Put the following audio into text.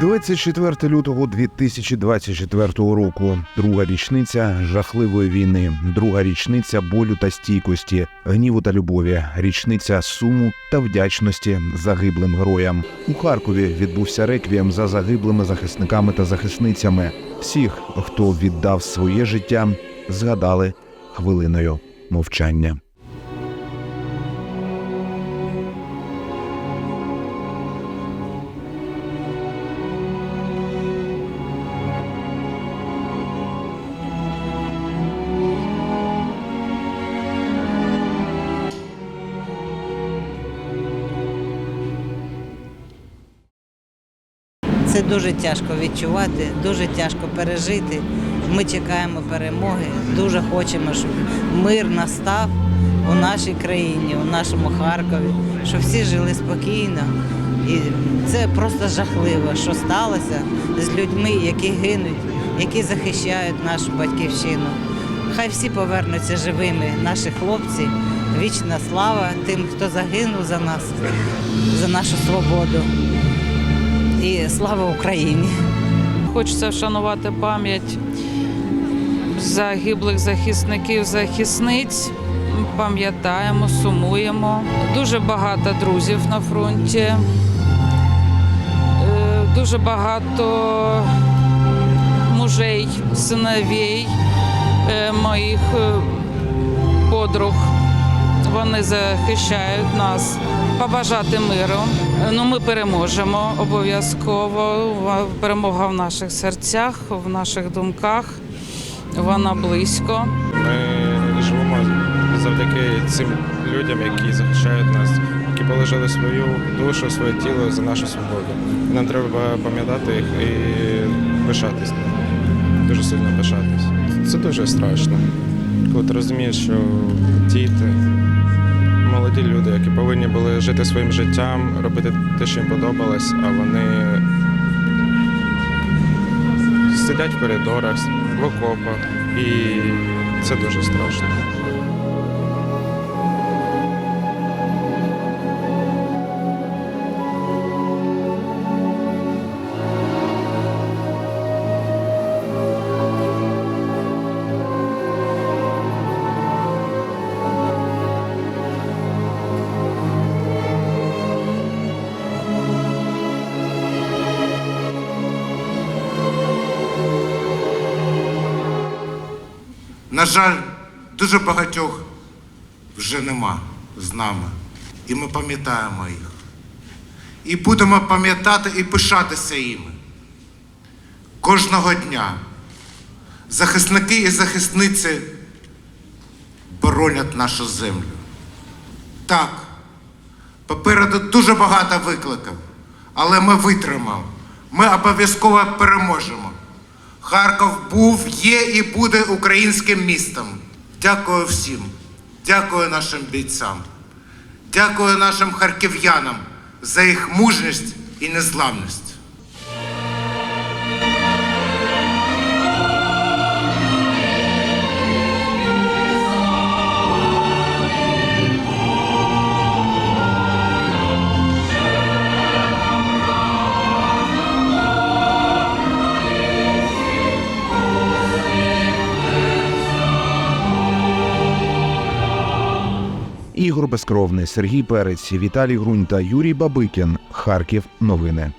24 лютого 2024 року. Друга річниця жахливої війни, друга річниця болю та стійкості, гніву та любові, річниця суму та вдячності загиблим героям. У Харкові відбувся реквієм за загиблими захисниками та захисницями. Всіх, хто віддав своє життя, згадали хвилиною мовчання. Це дуже тяжко відчувати, дуже тяжко пережити. Ми чекаємо перемоги, дуже хочемо, щоб мир настав у нашій країні, у нашому Харкові, щоб всі жили спокійно. І це просто жахливо, що сталося з людьми, які гинуть, які захищають нашу батьківщину. Хай всі повернуться живими, наші хлопці. Вічна слава тим, хто загинув за нас, за нашу свободу. І слава Україні! Хочеться вшанувати пам'ять загиблих захисників, захисниць. Пам'ятаємо, сумуємо. Дуже багато друзів на фронті, Е, дуже багато мужей, синовей е, моїх е, подруг. Вони захищають нас. Побажати миру. Ну, ми переможемо обов'язково. Перемога в наших серцях, в наших думках. Вона близько. Ми живемо завдяки цим людям, які захищають нас, які положили свою душу, своє тіло за нашу свободу. Нам треба пам'ятати їх і пишатись. Дуже сильно пишатись. Це дуже страшно. Коли ти розумієш, що діти, молоді люди, які повинні були жити своїм життям, робити те, що їм подобалось, а вони сидять в коридорах, в окопах, і це дуже страшно. На жаль, дуже багатьох вже нема з нами. І ми пам'ятаємо їх. І будемо пам'ятати і пишатися іми. Кожного дня захисники і захисниці боронять нашу землю. Так, попереду дуже багато викликів, але ми витримаємо. Ми обов'язково переможемо. Харків був, є і буде українським містом. Дякую всім. Дякую нашим бійцям. Дякую нашим харків'янам за їх мужність і незламність. Безкровний, Сергій Перець, Віталій Грунь та Юрій Бабикін. Харків. Новини.